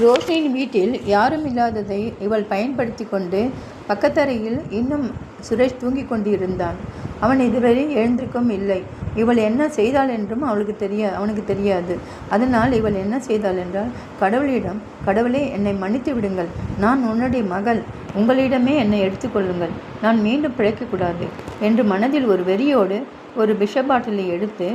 ரோஷனின் வீட்டில் யாரும் இல்லாததை இவள் பயன்படுத்தி கொண்டு பக்கத்தறையில் இன்னும் சுரேஷ் தூங்கிக் கொண்டிருந்தான். அவன் இதுவரை எழுந்திருக்கும் இல்லை. இவள் என்ன செய்தாள் என்றும் அவளுக்கு தெரிய அவனுக்கு தெரியாது. அதனால் இவள் என்ன செய்தாள் என்றால் கடவுளிடம் கடவுளே என்னை மன்னித்து விடுங்கள். நான் உன்னுடைய மகள். உங்களிடமே என்னை எடுத்துக்கொள்ளுங்கள் நான் மீண்டும் பிழைக்கக்கூடாது என்று மனதில் ஒரு வெறியோடு ஒரு விஷ பாட்டிலை எடுத்து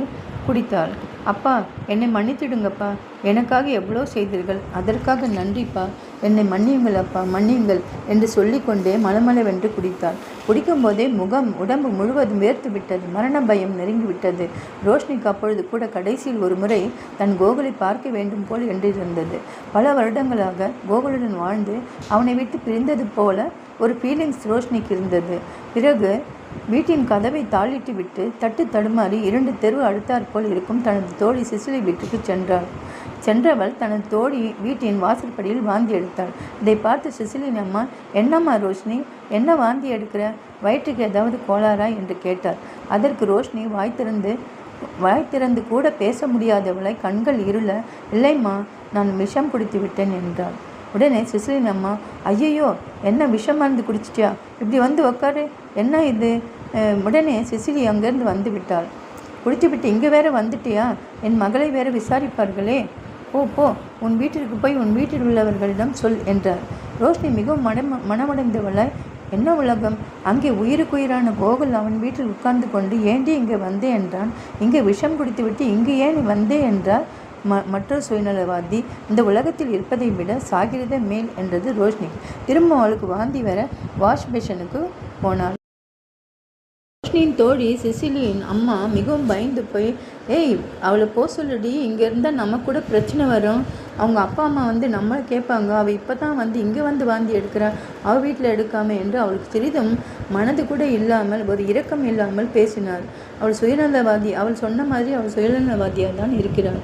குடித்தாள். அப்பா என்னை மன்னித்திடுங்கப்பா. எனக்காக எவ்வளோ செய்தீர்கள்? அதற்காக நன்றிப்பா. என்னை மன்னியுங்கள் அப்பா மன்னியுங்கள் என்று சொல்லிக்கொண்டே மலமளவென்று குடித்தாள். குடிக்கும்போதே முகம் உடம்பு முழுவதும் வேர்த்து விட்டது. மரண பயம் நெருங்கிவிட்டது ரோஷினிக்கு அப்பொழுது கூட கடைசியில் ஒரு முறை தன் கோகுலை பார்க்க வேண்டும் போல் என்றிருந்தது. பல வருடங்களாக கோகுலுடன் வாழ்ந்து அவனை விட்டு பிரிந்தது போல ஒரு ஃபீலிங்ஸ் ரோஷினிக்கு இருந்தது. பிறகு வீட்டின் கதவை தாளிட்டு விட்டு தட்டு தடுமாறி இரண்டு தெரு அடுத்தாற்போல் இருக்கும் தனது தோழி சிசிலி வீட்டுக்கு சென்றாள். சென்றவள் தனது தோழி வீட்டின் வாசற்படியில் வாந்தி எடுத்தாள். இதை பார்த்து சிசிலின் அம்மா என்னம்மா ரோஷினி என்ன வாந்தி எடுக்கிற? வயிற்றுக்கு ஏதாவது கோளாரா என்று கேட்டார். அதற்கு ரோஷினி வாய் திறந்து வாய் திறந்து கூட பேச முடியாதவளை கண்கள் இருள இல்லைம்மா நான் விஷம் குடித்து விட்டேன் என்றாள். உடனே சிசிலின் அம்மா ஐயையோ என்ன விஷம் மருந்து குடிச்சிட்டியா? இப்படி வந்து உக்காரு என்ன இது? உடனே சிசிலி அங்கேருந்து வந்து விட்டாள். குடித்துவிட்டு இங்கே வேற வந்துட்டியா? என் மகளை வேற விசாரிப்பார்களே. போ போ உன் வீட்டிற்கு போய் உன் வீட்டில் உள்ளவர்களிடம் சொல் என்றார். ரோஷினி மிகவும் மனம் மனமடைந்தவளாய் என்ன உலகம்? அங்கே உயிருக்குயிரான கோகுல் அவன் வீட்டில் உட்கார்ந்து கொண்டு ஏண்டி இங்கே வந்தே? என்றான். இங்கே விஷம் குடித்துவிட்டு இங்கு ஏன் வந்தே? என்றார். ம மற்றொரு சுயநலவாதி இந்த உலகத்தில் இருப்பதை விட சாகிறத மேல் என்றது ரோஷினி. திரும்ப அவளுக்கு வாந்தி வர வாஷ் பேஷனுக்கு போனாள். கிருஷ்ணின் தோழி சிசிலியின் அம்மா மிகவும் பயந்து போய் ஏய் அவளை போக சொல்லுடி இங்கே இருந்தால் நம்ம கூட பிரச்சனை வரும். அவங்க அப்பா அம்மா வந்து நம்மளை கேட்பாங்க. அவள் இப்போ தான் வந்து இங்கே வந்து வாந்தி எடுக்கிறா. அவள் வீட்டில் எடுக்காமல் என்று அவளுக்கு சிறிதும் மனது கூட இல்லாமல் ஒரு இரக்கம் இல்லாமல் பேசினாள். அவள் சுயநலவாதி அவள் சொன்ன மாதிரி அவள் சுயநலவாதியாக தான் இருக்கிறாள்.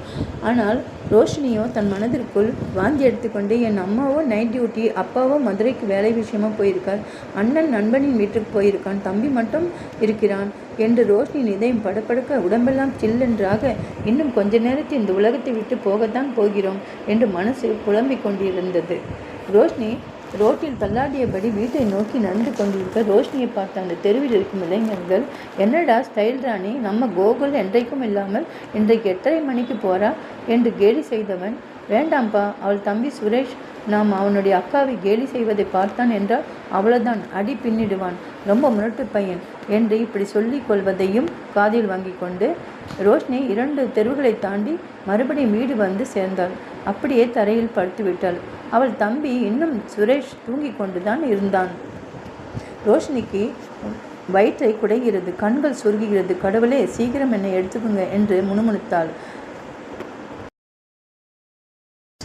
ஆனால் ரோஷினியோ தன் மனதிற்குள் வாந்தி எடுத்துக்கொண்டு என் அம்மாவோ நைட் டியூட்டி அப்பாவோ மதுரைக்கு வேலை விஷயமா போயிருக்கார் அண்ணன் நண்பனின் வீட்டுக்கு போயிருக்கான். தம்பி மட்டும் இருக்கிறான். என்று ரோஷினியின் இதயம் படபடக்க உடம்பெல்லாம் சில்லென்றாக இன்னும் கொஞ்ச நேரத்தில் இந்த உலகத்தை விட்டு போகத்தான் போகிறோம் என்று மனசு புலம்பிக் கொண்டிருந்தது. ரோஷினி ரோட்டில் தள்ளாடியபடி வீட்டை நோக்கி நடந்து கொண்டிருக்க ரோஷினியை பார்த்த அந்த தெருவில் இருக்கும் இளைஞர்கள் என்னடா ஸ்டைல் ராணி நம்ம கோகுல் என்றைக்கும் இல்லாமல் இன்றைக்கு எட்டரை மணிக்கு போறா? என்று கேலி செய்தவன் வேண்டாம்ப்பா அவள் தம்பி சுரேஷ் நாம் அவனுடைய அக்காவை கேலி செய்வதை பார்த்தான் என்றால் அவ்வளவுதான் அடி பின்னிடுவான். ரொம்ப முரட்டு பையன் என்று இப்படி சொல்லிக் கொள்வதையும் காதில் வாங்கி கொண்டு ரோஷினி இரண்டு தெருவுகளை தாண்டி மறுபடியும் வீடு வந்து சேர்ந்தாள். அப்படியே தரையில் படுத்து விட்டாள். அவள் தம்பி இன்னும் சுரேஷ் தூங்கிக் கொண்டுதான் இருந்தான். ரோஷினிக்கு வயிற்றை குடைகிறது கண்கள் சுருகுகிறது கடவுளே சீக்கிரம் என்னை எடுத்துக்குங்க என்று முணுமுணுத்தாள்.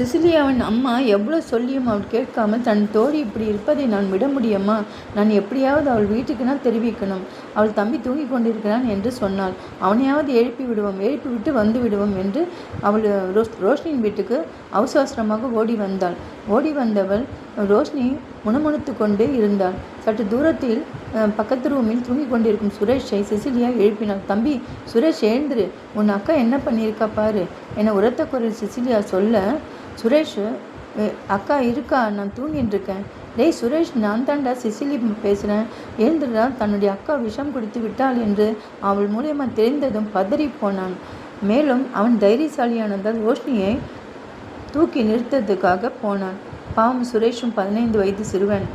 சிசிலியாவின் அம்மா எவ்வளோ சொல்லியும் அவள் கேட்காம தன் தோழி இப்படி இருப்பதை நான் விட முடியுமா? நான் எப்படியாவது அவள் வீட்டுக்குனா தெரிவிக்கணும். அவள் தம்பி தூங்கி கொண்டிருக்கிறான் என்று சொன்னாள். அவனையாவது எழுப்பி விடுவோம் எழுப்பி விட்டு வந்து விடுவோம் என்று அவள் ரோஸ் ரோஷினியின் வீட்டுக்கு அவசரமாக ஓடி வந்தாள். ஓடி வந்தவள் ரோஷினி முணுமுணுத்து கொண்டே இருந்தாள். சற்று தூரத்தில் பக்கத்து ரூமில் தூங்கிக் கொண்டிருக்கும் சுரேஷை சிசிலியா எழுப்பினாள். தம்பி சுரேஷ் எழுந்துரு. உன் அக்கா என்ன பண்ணியிருக்கா பாரு என உரத்த குரல் சிசிலியா சொல்ல சுரேஷ் அக்கா இருக்கா? நான் தூங்கிட்டு இருக்கேன் டேய் சுரேஷ் நான் தாண்டா சிசிலி பேசுகிறேன் எழுந்துடா தன்னுடைய அக்கா விஷம் குடித்து விட்டாள் என்று அவள் மூலியமா தெரிந்ததும் பதறி போனான். மேலும் அவன் தைரியசாலியானதால் ரோஷினியை தூக்கி நிறுத்தத்துக்காக போனான். பாவம் சுரேஷும் பதினைந்து வயது சிறுவன்.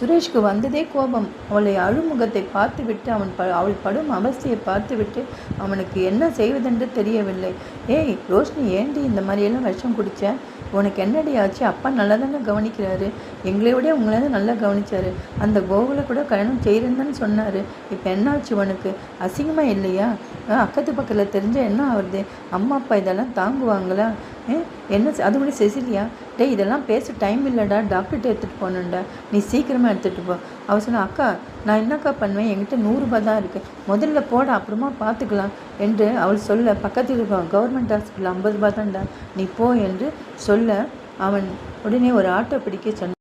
சுரேஷ்க்கு வந்ததே கோபம். அவளை அழுமுகத்தை பார்த்துவிட்டு அவன் ப அவள் படும் அவஸ்தையை பார்த்துவிட்டு அவனுக்கு என்ன செய்வதென்று தெரியவில்லை. ஏய் ரோஷினி ஏண்டி இந்த மாதிரியெல்லாம் விஷம் குடிச்ச? உனக்கு என்னடி ஆச்சு? அப்பா நல்லா தானே கவனிக்கிறாரு. எங்களை விட உங்களை தான் நல்லா கவனிச்சாரு. அந்த கோகுலை கூட கல்யாணம் செய்கிறேன்னு சொன்னார். இப்போ என்னாச்சு உனக்கு? அசிங்கமாக இல்லையா? அக்கத்து பக்கத்தில் தெரிஞ்ச என்ன ஆகுது அம்மா அப்பா இதெல்லாம் தாங்குவாங்களா? ஏ என்ன செ- அது கூட செசிலியா? டேய் இதெல்லாம் பேச டைம் இல்லைடா. டாக்டர்கிட்ட எடுத்துகிட்டு போகணுண்டா நீ சீக்கிரமாக எடுத்துகிட்டு போ. அவ சொன்னா அக்கா நான் என்னக்கா பண்ணுவேன்? என்கிட்ட நூறுரூபா தான் இருக்குது முதல்ல போட அப்புறமா பார்த்துக்கலாம் என்று அவள் சொல்ல பக்கத்தில் இருப்பான் கவர்மெண்ட் ஹாஸ்பிட்டல் ஐம்பது ரூபா தான்டா. நீ போ என்று சொல்ல அவன் உடனே ஒரு ஆட்டோ பிடிக்க சொன்னான்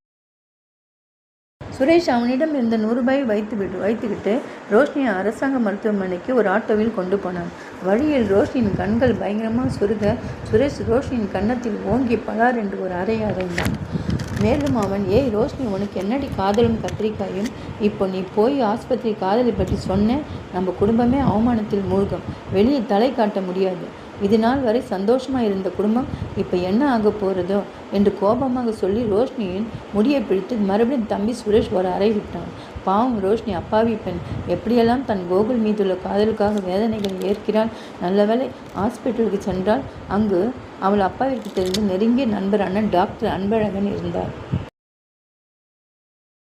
சுரேஷ் அவனிடம் இருந்த நூறுபாயை வைத்து விட்டு வைத்துக்கிட்டு ரோஷினியை அரசாங்க மருத்துவமனைக்கு ஒரு ஆட்டோவில் கொண்டு போனான். வழியில் ரோஷினியின் கண்கள் பயங்கரமாக சுருக சுரேஷ் ரோஷினியின் கன்னத்தில் ஓங்கி பலார் என்று ஒரு அறை அறைந்தான் மேலும் அவன் ஏய் ரோஷினி உனக்கு என்னடி காதலும் கத்திரிக்காயும்? இப்போ நீ போய் ஆஸ்பத்திரி காதலை பற்றி சொன்ன நம்ம குடும்பமே அவமானத்தில் மூழ்கும். வெளியே தலை காட்ட முடியாது. இது நாள் வரை சந்தோஷமாக இருந்த குடும்பம் இப்போ என்ன ஆக போகிறதோ என்று கோபமாக சொல்லி ரோஷினியின் முடியை பிடித்து மறுபடியும் தம்பி சுரேஷ் ஒரு அறை விட்டான். பாவம் ரோஷினி அப்பாவி பெண். எப்படியெல்லாம் தன் கோகுல் மீதுள்ள காதலுக்காக வேதனைகளை ஏற்கிறாள்? நல்லவேளை ஹாஸ்பிட்டலுக்கு சென்றால் அங்கு அவள் அப்பாவிற்கு தெரிந்து நெருங்கிய நண்பரான டாக்டர் அன்பழகன் இருந்தார்.